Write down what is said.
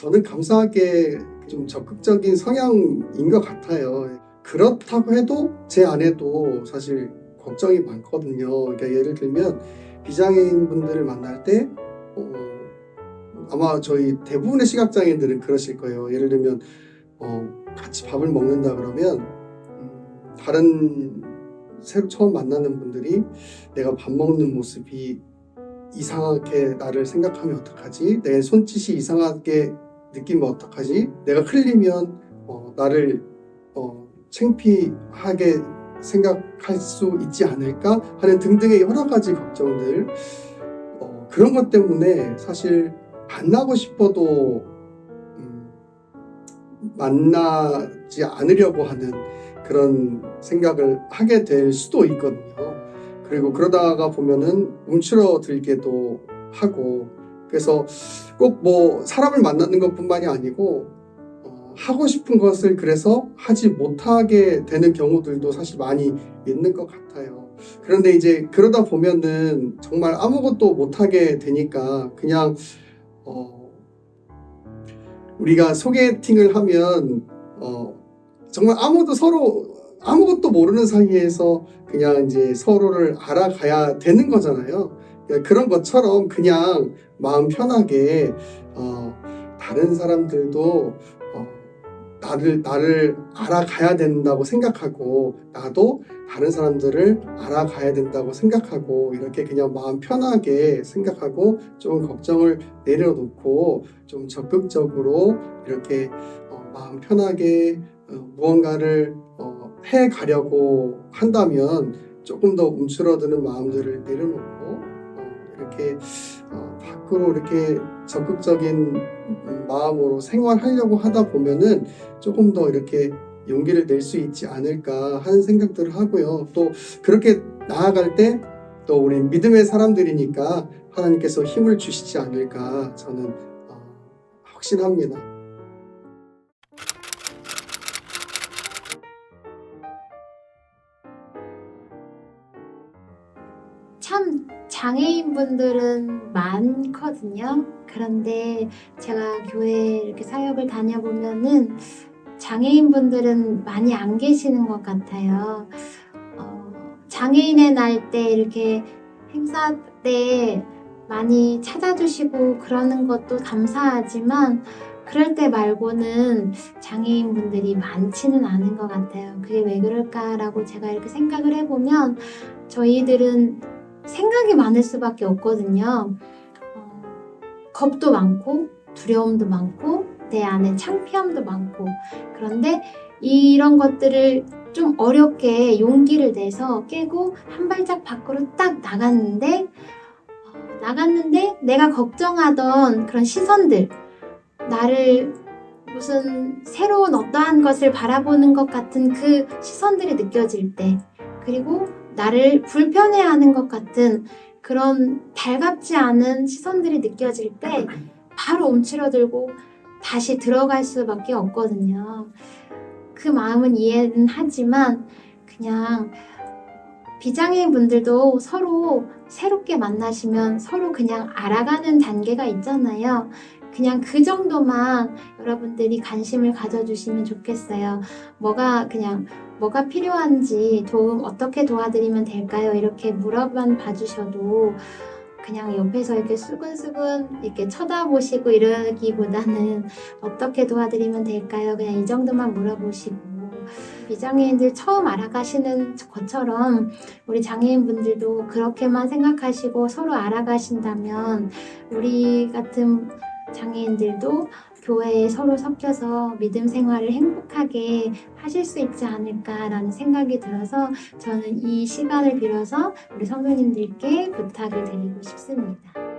저는 감사하게 좀 적극적인 성향인 것 같아요. 그렇다고 해도 제 안에도 사실 걱정이 많거든요. 그러니까 예를 들면 비장애인 분들을 만날 때 어, 아마 저희 대부분의 시각장애인들은 그러실 거예요. 예를 들면 어, 같이 밥을 먹는다 그러면 음, 다른 새로 처음 만나는 분들이 내가 밥 먹는 모습이 이상하게 나를 생각하면 어떡하지? 내 손짓이 이상하게 느끼면 어떡하지? 내가 흘리면 어, 나를 어, 창피하게 생각할 수 있지 않을까 하는 등등의 여러 가지 걱정들 어, 그런 것 때문에 사실 만나고 싶어도 음, 만나지 않으려고 하는 그런 생각을 하게 될 수도 있거든요. 그리고 그러다가 보면은 움츠러들기도 하고 그래서 꼭 뭐 사람을 만나는 것뿐만이 아니고 어, 하고 싶은 것을 그래서 하지 못하게 되는 경우들도 사실 많이 있는 것 같아요. 그런데 이제 그러다 보면은 정말 아무것도 못하게 되니까 그냥 어, 우리가 소개팅을 하면 어, 정말 아무도 서로 아무것도 모르는 사이에서 그냥 이제 서로를 알아가야 되는 거잖아요. 그러니까 그런 것처럼 그냥 마음 편하게 어, 다른 사람들도 어, 나를 나를 알아가야 된다고 생각하고 나도 다른 사람들을 알아가야 된다고 생각하고 이렇게 그냥 마음 편하게 생각하고 좀 걱정을 내려놓고 좀 적극적으로 이렇게 어, 마음 편하게 어, 무언가를 어, 해 가려고 한다면 조금 더 움츠러드는 마음들을 내려놓고 어, 이렇게 어, 밖으로 이렇게 적극적인 음, 마음으로 생활하려고 하다 보면은 조금 더 이렇게 용기를 낼 수 있지 않을까 하는 생각들을 하고요. 또 그렇게 나아갈 때 또 우리 믿음의 사람들이니까 하나님께서 힘을 주시지 않을까 저는 어, 확신합니다. 참 장애인분들은 많거든요. 그런데 제가 교회 이렇게 사역을 다녀보면은 장애인분들은 많이 안 계시는 것 같아요. 어, 장애인의 날 때 이렇게 행사 때 많이 찾아주시고 그러는 것도 감사하지만 그럴 때 말고는 장애인분들이 많지는 않은 것 같아요. 그게 왜 그럴까라고 제가 이렇게 생각을 해보면 저희들은 생각이 많을 수밖에 없거든요. 어, 겁도 많고 두려움도 많고 내 안에 창피함도 많고 그런데 이런 것들을 좀 어렵게 용기를 내서 깨고 한 발짝 밖으로 딱 나갔는데 어, 나갔는데 내가 걱정하던 그런 시선들 나를 무슨 새로운 어떠한 것을 바라보는 것 같은 그 시선들이 느껴질 때 그리고 나를 불편해하는 것 같은 그런 달갑지 않은 시선들이 느껴질 때 바로 움츠러들고 다시 들어갈 수밖에 없거든요. 그 마음은 이해는 하지만 그냥 비장애인 분들도 서로 새롭게 만나시면 서로 그냥 알아가는 단계가 있잖아요. 그냥 그 정도만 여러분들이 관심을 가져주시면 좋겠어요. 뭐가 그냥 뭐가 필요한지 도움 어떻게 도와드리면 될까요? 이렇게 물어만 봐주셔도 그냥 옆에서 이렇게 수근수근 이렇게 쳐다보시고 이러기보다는 어떻게 도와드리면 될까요? 그냥 이 정도만 물어보시고 비장애인들 처음 알아가시는 것처럼 우리 장애인분들도 그렇게만 생각하시고 서로 알아가신다면 우리 같은 장애인들도 교회에 서로 섞여서 믿음 생활을 행복하게 하실 수 있지 않을까라는 생각이 들어서 저는 이 시간을 빌어서 우리 성도님들께 부탁을 드리고 싶습니다.